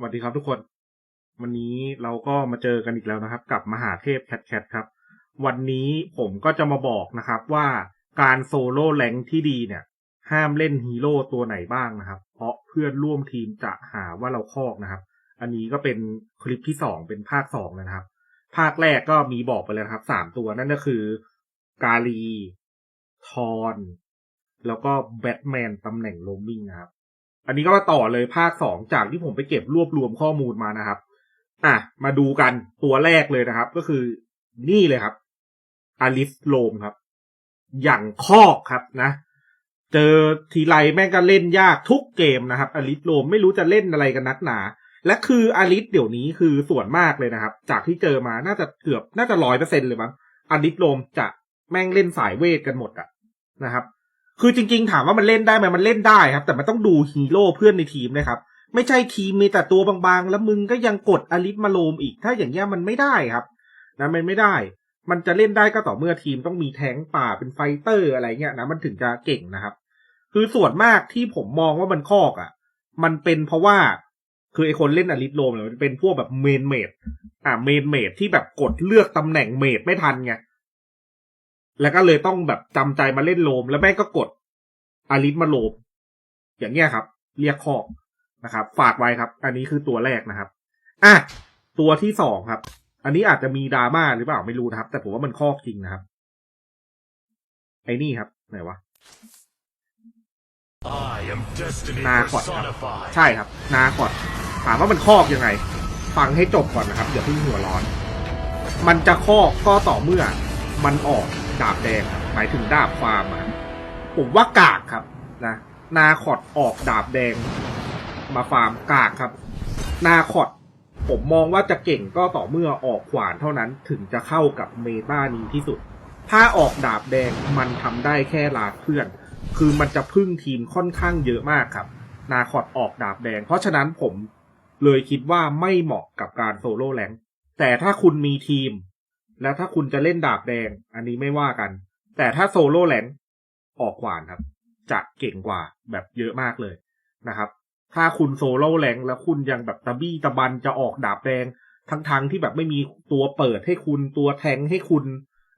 สวัสดีครับทุกคน วันนี้เราก็มาเจอกันอีกแล้วนะครับ กับมหาเทพแคทแคทครับ วันนี้ผมก็จะมาบอกนะครับว่าการโซโล่แรงที่ดีเนี่ย ห้ามเล่นฮีโร่ตัวไหนบ้างนะครับ เพราะเพื่อนร่วมทีมจะหาว่าเราคอกนะครับ อันนี้ก็เป็นคลิปที่สองเป็นภาคสองนะครับ ภาคแรกก็มีบอกไปเลยนะครับสามตัวนั่นก็คือ กาลี ทอน แล้วก็แบทแมนตำแหน่งโรมมิงนะครับ อันนี้ก็มาต่อเลยภาคสองจากที่ผมไปเก็บรวบรวมข้อมูลมานะครับ อะ มาดูกันตัวแรกเลยนะครับ ก็คือนี่เลยครับอลิสโลมครับ อย่างคอกครับนะ เจอทีไรแม่งก็เล่นยากทุกเกมนะครับอลิสโลมไม่รู้จะเล่นอะไรกันนักหนา และคืออลิสเดี๋ยวนี้คือส่วนมากเลยนะครับ จากที่เจอมาน่าจะเกือบน่าจะร้อยเปอร์เซ็นเลยมั้งอลิสโลมจะแม่งเล่นสายเวทกันหมดอะนะครับ คือจริง ๆ ถามว่ามันเล่นได้ไหมมันเล่นได้ครับ แต่มันต้องดูฮีโร่เพื่อนในทีมนะครับ ไม่ใช่ทีมมีแต่ตัวบางๆ แล้วมึงก็ยังกดอลิสมาโลมอีก ถ้าอย่างเงี้ยมันไม่ได้ครับนะมันไม่ได้ มันจะเล่นได้ก็ต่อเมื่อทีมต้องมีแทงป่าเป็นไฟเตอร์อะไรเงี้ยนะมันถึงจะเก่งนะครับ คือส่วนมากที่ผมมองว่ามันคอกอะ่ะ มันเป็นเพราะว่าคือไอคนเล่นอลิสโลมเนี่ยมันเป็นพวกแบบเมนเมดอ่าเมนเมดที่แบบกดเลือกตำแหน่งเมดไม่ทันไง แล้วก็เลยต้องแบบจำใจมาเล่นโลม แล้วแม่งก็กดอาริสมาโลม อย่างเงี้ยครับ เรียกคอกนะครับ ฝากไว้ครับ อันนี้คือตัวแรกนะครับอะตัวที่สองครับ อันนี้อาจจะมีดราม่าหรือเปล่าไม่รู้นะครับ แต่ผมว่ามันคอกจริงนะครับ ไอ้นี่ครับไหนวะ I am destiny นาคอดครับ personified. ใช่ครับ นาคอดถามว่ามันคอกยังไง ฟังให้จบก่อนนะครับอย่าเพิ่งหัวร้อน มันจะคอกก็ต่อเมื่อ มันออกดาบแดง หมายถึงดาบฟาร์มอะผมว่ากากครับนะนาคอดออกดาบแดง มาฟาร์มกากครับ นาคอดผมมองว่าจะเก่งก็ต่อเมื่อออกขวานเท่านั้นถึงจะเข้ากับเมตานี้ที่สุด ถ้าออกดาบแดงมันทำได้แค่ลาดเพื่อน คือมันจะพึ่งทีมค่อนข้างเยอะมากครับ นาคอดออกดาบแดง เพราะฉะนั้นผมเลยคิดว่าไม่เหมาะกับการโซโล่แรงค์แต่ถ้าคุณมีทีม แล้วถ้าคุณจะเล่นดาบแดง อันนี้ไม่ว่ากัน แต่ถ้าโซโล่แรงออกขวานครับ จะเก่งกว่าแบบเยอะมากเลยนะครับ ถ้าคุณโซโล่แรงแล้วคุณยังแบบตะบี้ตะบันจะออกดาบแดง ทั้งๆที่แบบไม่มีตัวเปิดให้คุณตัวแทงให้คุณ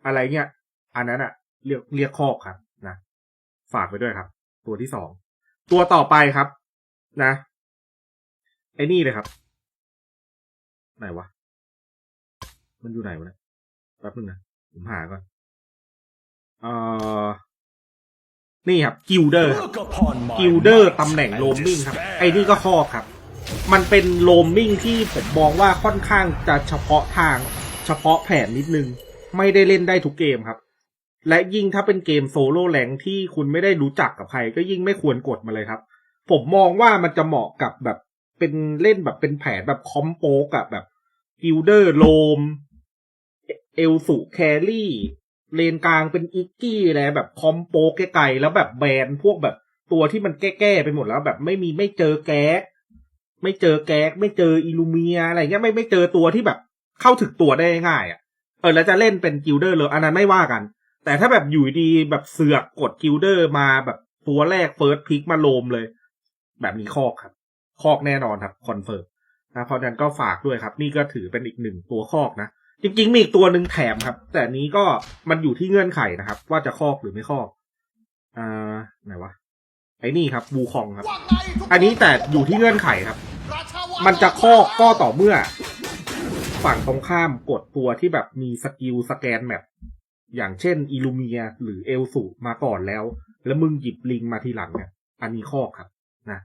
อะไรเงี้ย อันนั้นอะเรียกเรียกคอกครับนะ ฝากไปด้วยครับ ตัวที่สองตัวต่อไปครับ นะไอ้นี่เลยครับ ไหนวะ มันอยู่ไหนวะเนี่ย แป๊บนึงนะ ผมหาก่อนเอ่อนี่ครับกิลเดอร์กิลเดอร์ตำแหน่งโรมมิ่งครับ ไอ้นี่ก็ข้อครับ มันเป็นโรมมิ่งที่ผมมองว่าค่อนข้างจะเฉพาะทาง เฉพาะแผนนิดนึง ไม่ได้เล่นได้ทุกเกมครับ และยิ่งถ้าเป็นเกมโซโล่แรงที่คุณไม่ได้รู้จักกับใคร ก็ยิ่งไม่ควรกดมาเลยครับ ผมมองว่ามันจะเหมาะกับแบบเป็นเล่นแบบเป็นแผนแบบคอมโปกับแบบกิลเดอร์โลม เอลสุแครี่ เลนกลางเป็นอิกกี้อะไรแบบคอมโปไกลแล้วแบบแบนพวกแบบตัวที่มันแก้ๆไปหมดแล้วแบบไม่มีไม่เจอแก๊กไม่เจอแก๊กไม่เจออิลูเมียอะไรเงี้ยไม่ไม่เจอตัวที่แบบเข้าถึงตัวได้ง่ายอะเออแล้วจะเล่นเป็นกิลเดอร์เลยอันนั้นไม่ว่ากัน แต่ถ้าแบบอยู่ดีแบบเสือกกดกิลเดอร์มาแบบตัวแรกเฟิร์สพิกมาโลมเลย แบบนี้คอกครับ คอกแน่นอนครับคอนเฟิร์มนะเพราะนั้นก็ฝากด้วยครับ นี่ก็ถือเป็นอีกหนึ่งตัวคอกนะ จริงๆมีอีกตัวหนึ่งแถมครับ แต่นนี้ก็มันอยู่ที่เงื่อนไขนะครับ ว่าจะคอกหรือไม่คอกอ่าไหนวะไอ้นี่ครับบูคองครับ อันนี้แต่อยู่ที่เงื่อนไขครับ มันจะคอกก็ต่อเมื่อ ฝั่งตรงข้ามกดตัวที่แบบมีสกิลสแกนแมปอย่างเช่นอิลูเมียหรือเอลสูมาก่อนแล้ว แล้วมึงหยิบลิงมาทีหลังเนี่ยอันนี้คอกครับนะ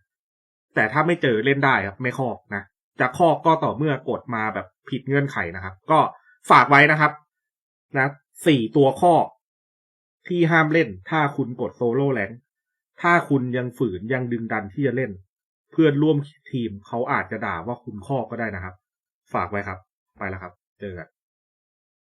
แต่ถ้าไม่เจอเล่นได้ครับ ไม่คอกนะจะคอกก็ต่อเมื่อกดมาแบบผิดเงื่อนไขนะครับ ก็ ฝากไว้นะครับ นะสี่ตัวข้อที่ห้ามเล่น ถ้าคุณกดโซโล่แรงถ้าคุณยังฝืนยังดึงดันที่จะเล่น เพื่อนร่วมทีมเขาอาจจะด่าว่าคุณข้อก็ได้นะครับ ฝากไว้ครับ ไปแล้วครับ เจอกัน